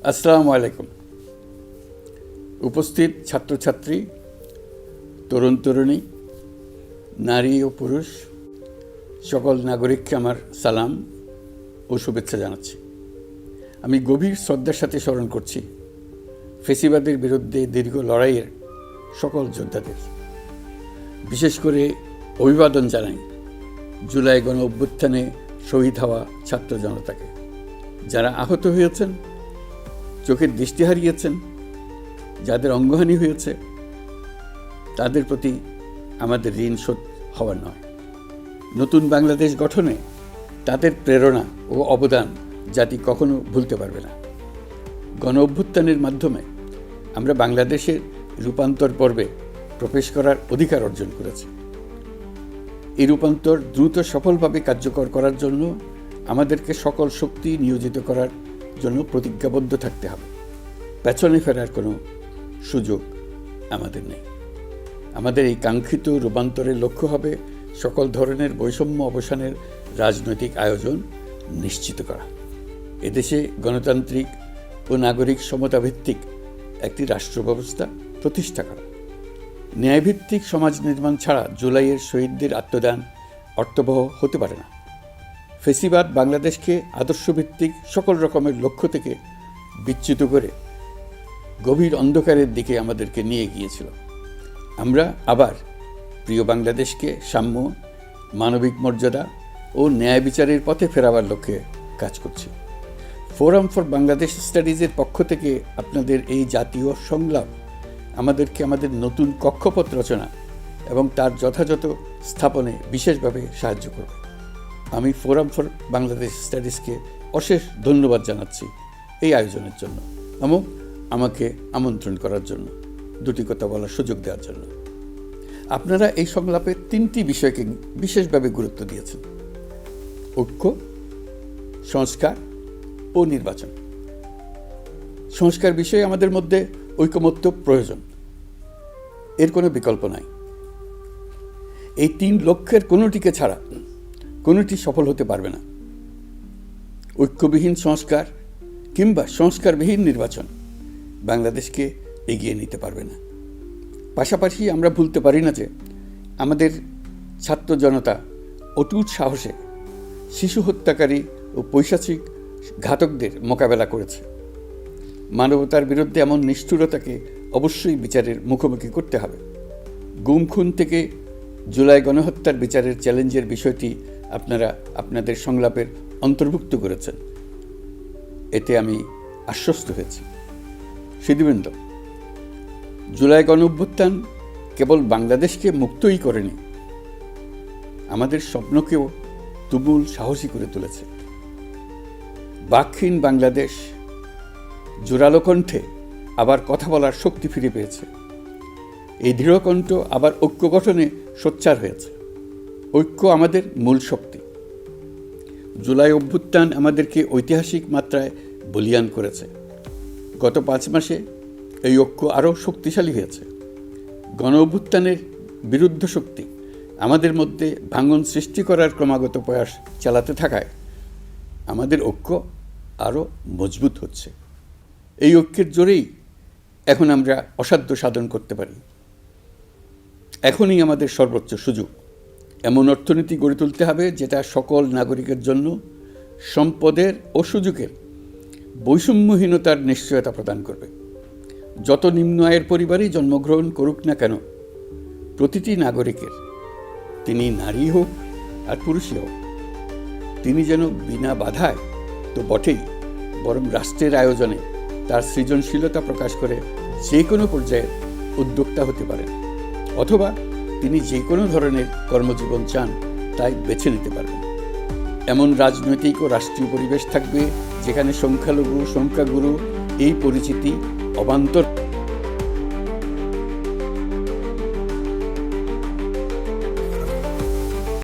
আসসালামু আলাইকুম। উপস্থিত ছাত্রছাত্রী, তরুণ তরুণী, নারী ও পুরুষ, সকল নাগরিককে আমার সালাম ও শুভেচ্ছা জানাচ্ছি। আমি গভীর শ্রদ্ধার সাথে স্মরণ করছি ফেসিবাদের বিরুদ্ধে দীর্ঘ লড়াইয়ের সকল যোদ্ধাদের। বিশেষ করে অভিবাদন জানাই জুলাই গণ অভ্যুত্থানে শহীদ হওয়া ছাত্র জনতাকে, যারা আহত হয়েছেন চোখের দৃষ্টি হারিয়েছেন, যাদের অঙ্গহানি হয়েছে, তাদের প্রতি আমাদের ঋণ শোধ হওয়ার নয়। নতুন বাংলাদেশ গঠনে তাদের প্রেরণা ও অবদান জাতি কখনো ভুলতে পারবে না। গণ অভ্যুত্থানের মাধ্যমে আমরা বাংলাদেশের রূপান্তর পর্বে প্রবেশ করার অধিকার অর্জন করেছি। এই রূপান্তর দ্রুত সফলভাবে কার্যকর করার জন্য আমাদেরকে সকল শক্তি নিয়োজিত করার জন্য প্রতিজ্ঞাবদ্ধ থাকতে হবে। পেছনে ফেরার কোনো সুযোগ আমাদের নেই। আমাদের এই কাঙ্ক্ষিত রূপান্তরের লক্ষ্য হবে সকল ধরনের বৈষম্য অবসানের রাজনৈতিক আয়োজন নিশ্চিত করা। এদেশে গণতান্ত্রিক ও নাগরিক সমতাভিত্তিক একটি রাষ্ট্র ব্যবস্থা প্রতিষ্ঠা করা। ন্যায়ভিত্তিক সমাজ নির্মাণ ছাড়া জুলাইয়ের শহীদদের আত্মদান অর্থবহ হতে পারে না। ফেসিবাদ বাংলাদেশকে আদর্শভিত্তিক সকল রকমের লক্ষ্য থেকে বিচ্যুত করে গভীর অন্ধকারের দিকে আমাদেরকে নিয়ে গিয়েছিল আমরা আবার প্রিয় বাংলাদেশকে সাম্য, মানবিক মর্যাদা ও ন্যায় বিচারের পথে ফেরাবার লক্ষ্যে কাজ করছি। ফোরাম ফর বাংলাদেশ স্টাডিজের পক্ষ থেকে আপনাদের এই জাতীয় সংলাপ, আমাদেরকে আমাদের নতুন কক্ষপথ রচনা এবং তার যথাযথ স্থাপনে বিশেষভাবে সাহায্য করবে। আমি ফোরাম ফর বাংলাদেশ স্টাডিজকে অশেষ ধন্যবাদ জানাচ্ছি এই আয়োজনের জন্য এবং আমাকে আমন্ত্রণ করার জন্য, দুটি কথা বলার সুযোগ দেওয়ার জন্য। আপনারা এই সংলাপে তিনটি বিষয়কে বিশেষভাবে গুরুত্ব দিয়েছেন। ঐক্য, সংস্কার ও নির্বাচন। সংস্কার বিষয়ে আমাদের মধ্যে ঐকমত্য প্রয়োজন। এর কোনো বিকল্প নাই। এই তিন লক্ষ্যের কোনোটিকে ছাড়া কোনোটি সফল হতে পারবে না। ঐক্যবিহীন সংস্কার কিংবা সংস্কারবিহীন নির্বাচন বাংলাদেশকে এগিয়ে নিতে পারবে না। পাশাপাশি আমরা ভুলতে পারি না যে আমাদের ছাত্র জনতা অটুট সাহসে শিশু হত্যাকারী ও পৈশাচিক ঘাতকদের মোকাবেলা করেছে। মানবতার বিরুদ্ধে এমন নিষ্ঠুরতাকে অবশ্যই বিচারের মুখোমুখি করতে হবে। গুম খুন থেকে জুলাই গণহত্যার বিচারের চ্যালেঞ্জের বিষয়টি আপনারা আপনাদের সংলাপের অন্তর্ভুক্ত করেছেন। এতে আমি আশ্বস্ত হয়েছি। সিদ্ধিবৃন্দ, জুলাই গণ অভ্যুত্থান কেবল বাংলাদেশকে মুক্তই করেনি, আমাদের স্বপ্নকেও তুমুল সাহসী করে তুলেছে। বাকহীন বাংলাদেশ জোরালো কণ্ঠে আবার কথা বলার শক্তি ফিরে পেয়েছে। এই দৃঢ়কণ্ঠ আবার ঐক্য গঠনে সোচ্চার হয়েছে। ঐক্য আমাদের মূল শক্তি। জুলাই অভ্যুত্থান আমাদেরকে ঐতিহাসিক মাত্রায় বলিয়ান করেছে। গত পাঁচ মাসে এই ঐক্য আরও শক্তিশালী হয়েছে। গণ অভ্যুত্থানের বিরুদ্ধ শক্তি আমাদের মধ্যে ভাঙন সৃষ্টি করার ক্রমাগত প্রয়াস চালাতে থাকায় আমাদের ঐক্য আরও মজবুত হচ্ছে। এই ঐক্যের জোরেই এখন আমরা অসাধ্য সাধন করতে পারি। এখনই আমাদের সর্বোচ্চ সুযোগ। এমন অর্থনীতি গড়ে তুলতে হবে যেটা সকল নাগরিকের জন্য সম্পদের ও সুযোগের বৈষম্যহীনতার নিশ্চয়তা প্রদান করবে। যত নিম্ন আয়ের পরিবারেই জন্মগ্রহণ করুক না কেন, প্রতিটি নাগরিকের, তিনি নারী হোক আর পুরুষই হোক, তিনি যেন বিনা বাধায় তো বটেই বরং রাষ্ট্রের আয়োজনে তার সৃজনশীলতা প্রকাশ করে যে কোনো পর্যায়ে উদ্যোক্তা হতে পারেন। অথবা তিনি যে কোনো ধরনের কর্মজীবন চান, তাই বেছে নিতে পারবেন। এমন রাজনৈতিক ও রাষ্ট্রীয় পরিবেশ থাকবে যেখানে সংখ্যালঘু, সংখ্যাগুরু এই পরিচিতি অবান্তর